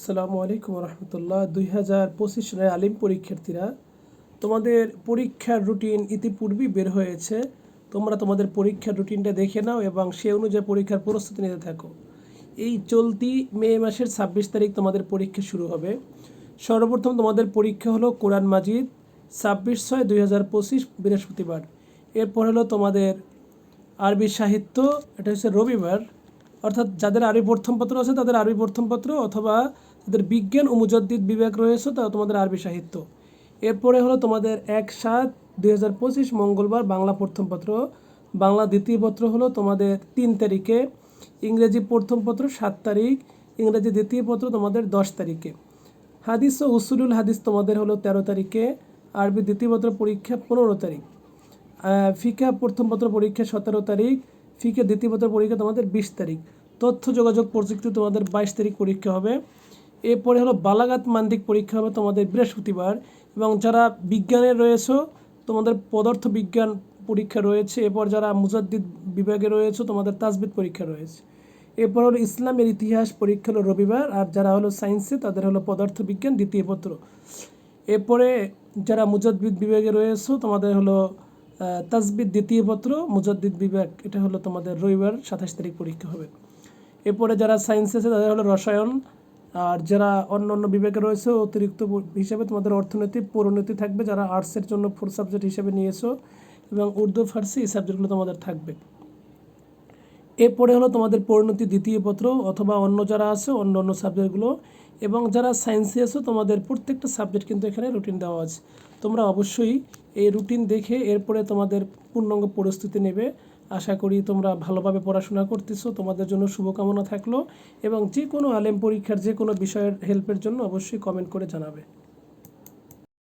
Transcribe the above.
আসসালামু আলাইকুম রহমতুল্লাহ দুই হাজার পঁচিশ সালের আলিম পরীক্ষার্থীরা তোমাদের পরীক্ষার রুটিন ইতিপূর্বেই বের হয়েছে। তোমরা তোমাদের পরীক্ষার রুটিনটা দেখে নাও এবং সে অনুযায়ী পরীক্ষার প্রস্তুতি নিতে থাকো। এই চলতি মে মাসের ছাব্বিশ তারিখ তোমাদের পরীক্ষা শুরু হবে। সর্বপ্রথম তোমাদের পরীক্ষা হলো কোরআন মাজিদ ছাব্বিশ ছয় দুই হাজার পঁচিশ বৃহস্পতিবার। এরপর হলো তোমাদের আরবি সাহিত্য, এটা হচ্ছে রবিবার। অর্থাৎ যাদের আরবি প্রথম পত্র আছে, তাদের আরবি প্রথম পত্র অথবা যাদের বিজ্ঞান ও মুজাদ্দিদ বিভাগ রয়েছে, তা তোমাদের আরবি সাহিত্য। এরপরে হলো তোমাদের এক সাত দুই হাজার পঁচিশ মঙ্গলবার বাংলা প্রথম পত্র বাংলা দ্বিতীয় পত্র হলো তোমাদের তিন তারিখে। ইংরেজি প্রথম পত্র সাত তারিখ। ইংরেজি দ্বিতীয় পত্র তোমাদের দশ তারিখে। হাদিস ও উসুলুল হাদিস তোমাদের হলো তেরো তারিখে। আরবি দ্বিতীয় পত্র পরীক্ষা পনেরো তারিখ। ফিকা প্রথম পত্র পরীক্ষা সতেরো তারিখ। ফিকা দ্বিতীয় পত্র পরীক্ষা তোমাদের বিশ তারিখ। তথ্য যোগাযোগ প্রযুক্তি তোমাদের বাইশ তারিখ পরীক্ষা হবে। এরপরে হলো বালাগাত মান্দিক পরীক্ষা হবে তোমাদের বৃহস্পতিবার এবং যারা বিজ্ঞানে রয়েছে, তোমাদের পদার্থ বিজ্ঞান পরীক্ষা রয়েছে। এরপর যারা মুজাদ্দিদ বিভাগে রয়েছে, তোমাদের তাজবিদ পরীক্ষা রয়েছে। এরপর হলো ইসলামের ইতিহাস পরীক্ষা হলো রবিবার আর যারা হলো সায়েন্সে, তাদের হলো পদার্থ বিজ্ঞান দ্বিতীয় পত্র। এরপরে যারা মুজাদ্দিদ বিভাগে রয়েছে, তোমাদের হলো তাজবিদ দ্বিতীয় পত্র, মুজাদ্দিদ বিভাগ, এটা হলো তোমাদের রবিবার সাতাশ তারিখ পরীক্ষা হবে। এরপরে যারা সায়েন্স আছে, তাদের হলো রসায়ন, আর যারা অন্য অন্য বিভাগে রয়েছে, অতিরিক্ত হিসাবে তোমাদের অর্থনীতি পরিণতি থাকবে, যারা আর্টসের জন্য ফোর সাবজেক্ট হিসেবে নিয়েছো, এবং উর্দু, ফার্সি, এই সাবজেক্টগুলো তোমাদের থাকবে। এরপরে হলো তোমাদের পরিণতি দ্বিতীয় পত্র, অথবা অন্য যারা আছে, অন্য অন্য সাবজেক্টগুলো এবং যারা সায়েন্সে আছো, তোমাদের প্রত্যেকটা সাবজেক্ট কিন্তু এখানে রুটিন দেওয়া আছে। তোমরা অবশ্যই এই রুটিন দেখে এরপরে তোমাদের পূর্ণাঙ্গ পরিস্থিতি নেবে। আশা করি তোমরা ভালোভাবে পড়াশোনা করতেছো। তোমাদের জন্য শুভকামনা থাকল এবং যে কোনো আলেম পরীক্ষার যে কোনো বিষয়ের হেল্পের জন্য অবশ্যই কমেন্ট করে জানাবে।